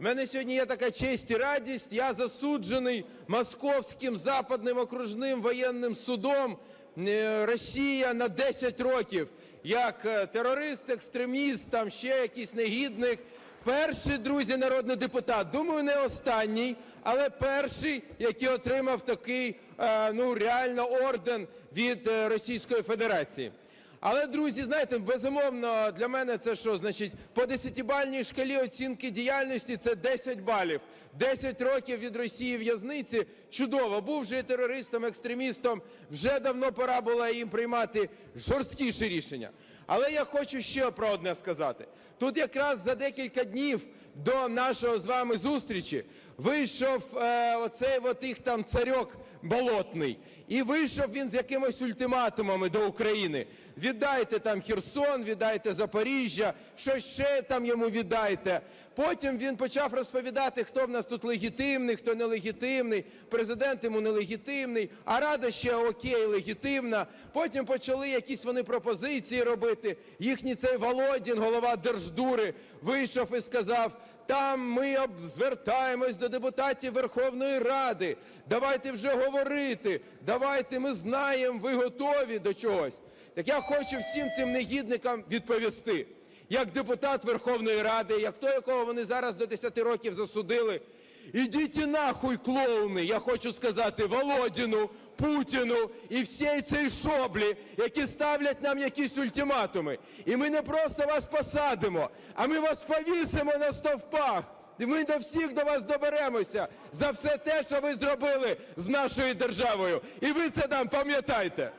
У мене сьогодні є така честь і радість. Я засуджений Московським западним окружним воєнним судом е, Росія на 10 років як е, терорист, екстреміст, там ще якийсь негідник. Перший, друзі, народний депутат, думаю, не останній, але перший, який отримав такий, е, ну реально орден від Російської Федерації. Але, друзі, знаєте, безумовно, для мене це що? Значить, по десятибальній шкалі оцінки діяльності це 10 балів. 10 років від Росії в'язниці – чудово. Був вже терористом, екстремістом, вже давно пора було їм приймати жорсткіші рішення. Але я хочу ще про одне сказати. Тут якраз за декілька днів до нашого з вами зустрічі вийшов е, оцей от їх там царьок болотний. І вийшов він з якимось ультиматумами до України. Віддайте там Херсон, віддайте Запоріжжя, що ще там йому віддайте. Потім він почав розповідати, хто в нас тут легітимний, хто нелегітимний, президент йому нелегітимний, а рада ще окей, легітимна. Потім почали якісь вони пропозиції робити. Їхній цей Володін, голова Держдури, вийшов і сказав, там ми звертаємось до депутатів Верховної Ради. Давайте вже говорити. Давайте ми знаємо, ви готові до чогось. Так я хочу всім цим негідникам відповісти. Як депутат Верховної Ради, як той, якого вони зараз до 10 років засудили. Ідіть нахуй, клоуни, я хочу сказати Володіну, Путіну і всій цій шоблі, які ставлять нам якісь ультиматуми. І ми не просто вас посадимо, а ми вас повісимо на стовпах. І ми до всіх до вас доберемося за все те, що ви зробили з нашою державою. І ви це нам пам'ятайте.